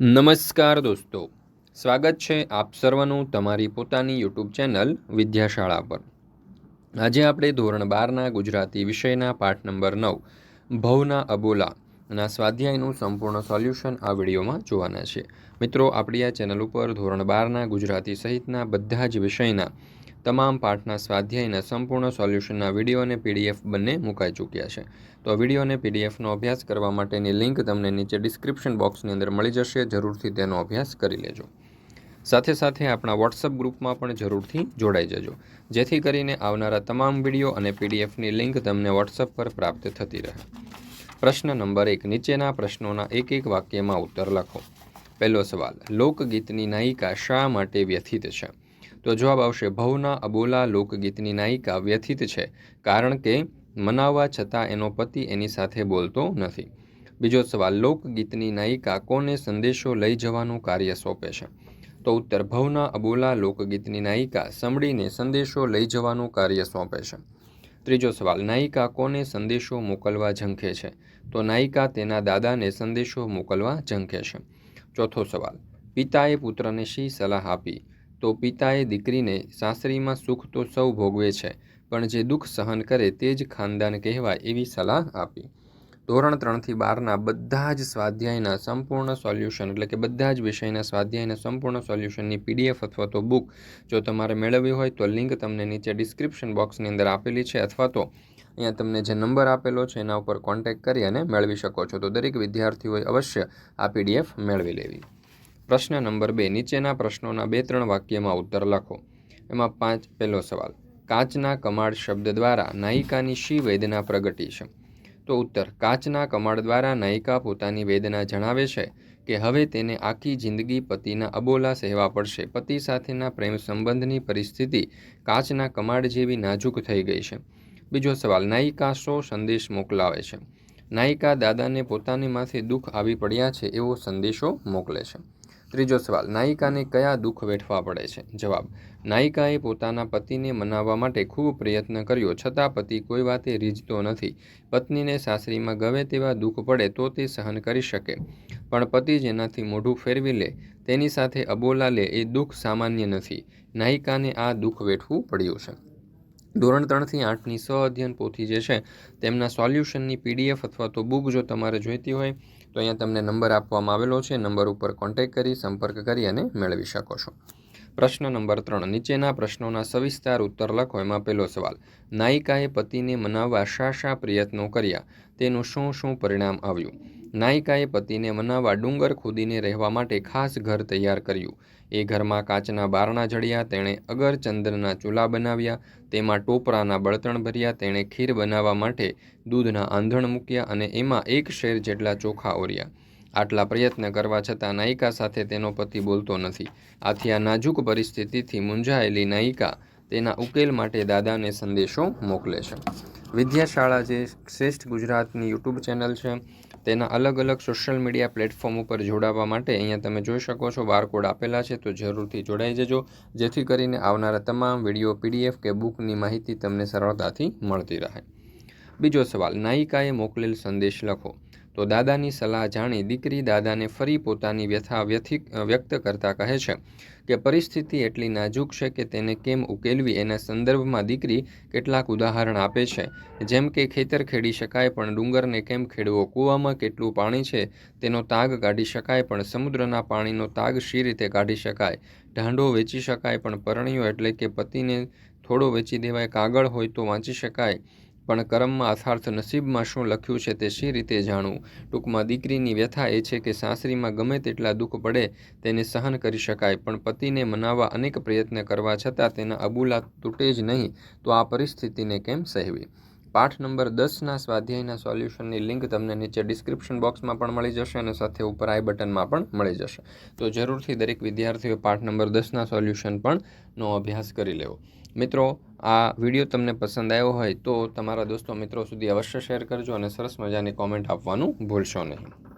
નમસ્કાર દોસ્તો. સ્વાગત છે આપ સર્વનું તમારી પોતાની યુટ્યુબ ચેનલ વિદ્યાશાળા પર. આજે આપણે ધોરણ બારના ગુજરાતી વિષયના પાઠ નંબર નવ, ભવના અબોલા ના સ્વાધ્યાયનું સંપૂર્ણ સોલ્યુશન આ વિડીયોમાં જોવાના છે. મિત્રો, આપણી આ ચેનલ ઉપર ધોરણ બારના ગુજરાતી સહિતના બધા જ વિષયના તમામ પાઠના સ્વાધ્યાયના સંપૂર્ણ સોલ્યુશનના વીડિયો અને પીડીએફ બંને મુકાઈ ચૂક્યા છે. તો વીડિયો અને પીડીએફનો અભ્યાસ કરવા માટેની લિંક તમને નીચે ડિસ્ક્રિપ્શન બોક્સની અંદર મળી જશે, જરૂરથી તેનો અભ્યાસ કરી લેજો. સાથે સાથે આપણા વોટ્સઅપ ગ્રુપમાં પણ જરૂરથી જોડાઈ જજો. જેથી કરીને આવનારા તમામ વીડિયો અને પીડીએફની લિંક તમને વોટ્સઅપ પર પ્રાપ્ત થતી રહે. પ્રશ્ન નંબર એક, નીચેના પ્રશ્નોના એક એક વાક્યમાં ઉત્તર લખો. પહેલો સવાલ, લોકગીતની નાયિકા શા માટે વ્યથિત છે? તો જવાબ આવશે, ભવના અબોલા લોકગીતની નાયિકા વ્યથિત છે, કારણ કે મનાવવા છતાં એનો પતિ એની સાથે બોલતો નથી. બીજો સવાલ, લોકગીતની નાયિકા કોને સંદેશો લઈ જવાનું કાર્ય સોંપે છે? તો ઉત્તર, ભવના અબોલા લોકગીતની નાયિકા સંભળીને સંદેશો લઈ જવાનું કાર્ય સોંપે છે. ત્રીજો સવાલ, નાયિકા કોને સંદેશો મોકલવા ઝંખે છે? તો નાયિકા તેના દાદાને સંદેશો મોકલવા ઝંખે છે. ચોથો સવાલ, પિતાએ પુત્રને શી સલાહ આપી? તો પિતાએ દીકરીને, સાસરીમાં સુખ તો સૌ ભોગવે છે, પણ જે દુઃખ સહન કરે તે જ ખાનદાન કહેવાય, એવી સલાહ આપી. ધોરણ ત્રણથી બારના બધા જ સ્વાધ્યાયના સંપૂર્ણ સોલ્યુશન, એટલે કે બધા જ વિષયના સ્વાધ્યાયના સંપૂર્ણ સોલ્યુશનની પીડીએફ અથવા તો બુક, જો તમારે મેળવવી હોય તો લિંક તમને નીચે ડિસ્ક્રિપ્શન બોક્સની અંદર આપેલી છે, અથવા તો અહીંયા તમને જે નંબર આપેલો છે એના ઉપર કોન્ટેક્ટ કરી અને મેળવી શકો છો. તો દરેક વિદ્યાર્થીઓએ અવશ્ય આ પીડીએફ મેળવી લેવી. પ્રશ્ન નંબર બે, નીચેના પ્રશ્નોના બે ત્રણ વાક્યમાં ઉત્તર લખો. એમાં પાંચ, પહેલો સવાલ, કાચના કમાડ શબ્દ દ્વારા નાયિકાની શી વેદના પ્રગટી છે? તો ઉત્તર, કાચના કમાડ દ્વારા નાયિકા પોતાની વેદના જણાવે છે કે હવે તેને આખી જિંદગી પતિના અબોલા સહેવા પડશે. પતિ સાથેના પ્રેમ સંબંધની પરિસ્થિતિ કાચના કમાડ જેવી નાજુક થઈ ગઈ છે. બીજો સવાલ, નાયિકા શો સંદેશ મોકલાવે છે? નાયિકા દાદાને પોતાની માથે દુઃખ આવી પડ્યા છે એવો સંદેશો મોકલે છે. ત્રીજો સવાલ, નાયિકાને કયા દુઃખ વેઠવા પડે છે? જવાબ, નાયિકાએ પોતાના પતિને મનાવવા માટે ખૂબ પ્રયત્ન કર્યો, છતાં પતિ કોઈ વાતે રીઝતો નથી. પત્નીને સાસરીમાં ગમે તેવા દુઃખ પડે તો તે સહન કરી શકે. પણ પતિ જેનાથી મોઢું ફેરવી લે, તેની સાથે અબોલા લે એ દુઃખ સામાન્ય નથી. નાયિકાને આ દુઃખ વેઠવું પડ્યું છે. ધોરણ ત્રણથી આઠની સ અધ્યયન પોથી જે છે, તેમના સોલ્યુશનની પીડીએફ અથવા તો બુક જો તમારે જોઈતી હોય, તો અહીંયા તમને નંબર આપવામાં આવેલો છે. નંબર ઉપર કોન્ટેક કરી, સંપર્ક કરી અને મેળવી શકો છો. પ્રશ્ન નંબર ત્રણ. નીચેના પ્રશ્નોના સવિસ્તાર ઉત્તર લખો. એમાં પહેલો સવાલ, નાયિકાએ પતિને મનાવવા શા શા પ્રયત્નો કર્યા? તેનું શું શું પરિણામ આવ્યું? નાયિકાએ પતિને મનાવવા ડુંગર ખોદીને રહેવા માટે ખાસ ઘર તૈયાર કર્યું. એ ઘરમાં કાચના બારણા જડ્યા, તેણે અગરચંદનના ચૂલા બનાવ્યા, તેમાં ટોપરાના બળતણ ભર્યા, તેણે ખીર બનાવવા માટે દૂધના આંધણ મૂક્યા અને એમાં એક શેર જેટલા ચોખા ઓર્યા. આટલા પ્રયત્ન કરવા છતાં નાયિકા સાથે તેનો પતિ બોલતો નથી. આથી આ નાજુક પરિસ્થિતિથી મૂંઝાયેલી નાયિકા તેના ઉકેલ માટે દાદાને સંદેશો મોકલે છે. વિદ્યાશાળા જે શ્રેષ્ઠ ગુજરાતની યુટ્યુબ ચેનલ છે તેના અલગ અલગ સોશિયલ મીડિયા પ્લેટફોર્મ ઉપર જોડાવા માટે અહીંયા તમે જોઈ શકો છો બારકોડ આપેલા છે, તો જરૂરથી જોડાઈ જજો. જેથી કરીને આવનારા તમામ વીડિયો પીડીએફ કે બુકની માહિતી તમને સરળતાથી મળતી રહે. બીજો સવાલ, નાયિકાએ મોકલેલ સંદેશ લખો. તો દાદાની સલાહ જાણી દીકરી દાદાને ફરી પોતાની વ્યથા વ્યથિક, વ્યક્ત કરતા કહે છે કે, પરિસ્થિતિ એટલી નાજુક છે કે તેને કેમ ઉકેલવી? એના સંદર્ભમાં દીકરી કેટલાક ઉદાહરણ આપે છે. જેમ કે, ખેતર ખેડી શકાય, પણ ડુંગરને કેમ ખેડવો? કૂવામાં કેટલું પાણી છે? તેનો તાગ કાઢી શકાય, પણ સમુદ્રના પાણીનો તાગ શી રીતે કાઢી શકાય? ઢાંડો વેચી શકાય, પણ પરણીયો એટલે કે પતિને થોડો વેચી દેવાય. કાગળ હોય તો વાંચી શકાય. પણ કર્મમાં અર્થાર્થ નસીબમાં શું લખ્યું છે તે શી રીતે જાણવું? ટૂંકમાં દીકરીની વ્યથા એ છે કે સાસરીમાં ગમે તેટલા દુઃખ પડે તેને સહન કરી શકાય, પણ પતિને મનાવવા અનેક પ્રયત્ન કરવા છતાં તેના અબુલા તૂટે જ નહીં, તો આ પરિસ્થિતિને કેમ સહેવી? પાઠ નંબર દસના સ્વાધ્યાયના સોલ્યુશનની લિંક તમને નીચે ડિસ્ક્રિપ્શન બોક્સમાં પણ મળી જશે અને સાથે ઉપર આઈ બટનમાં પણ મળી જશે. તો જરૂરથી દરેક વિદ્યાર્થીઓ પાઠ નંબર દસના સોલ્યુશન પણ નો અભ્યાસ કરી લેવો. મિત્રો, આ વીડિયો તમને પસંદ આવ્યો હોય તો તમારા દોસ્તો મિત્રો સુધી અવશ્ય શેર કરજો અને સરસ મજાની કોમેન્ટ આપવાનું ભૂલશો નહીં.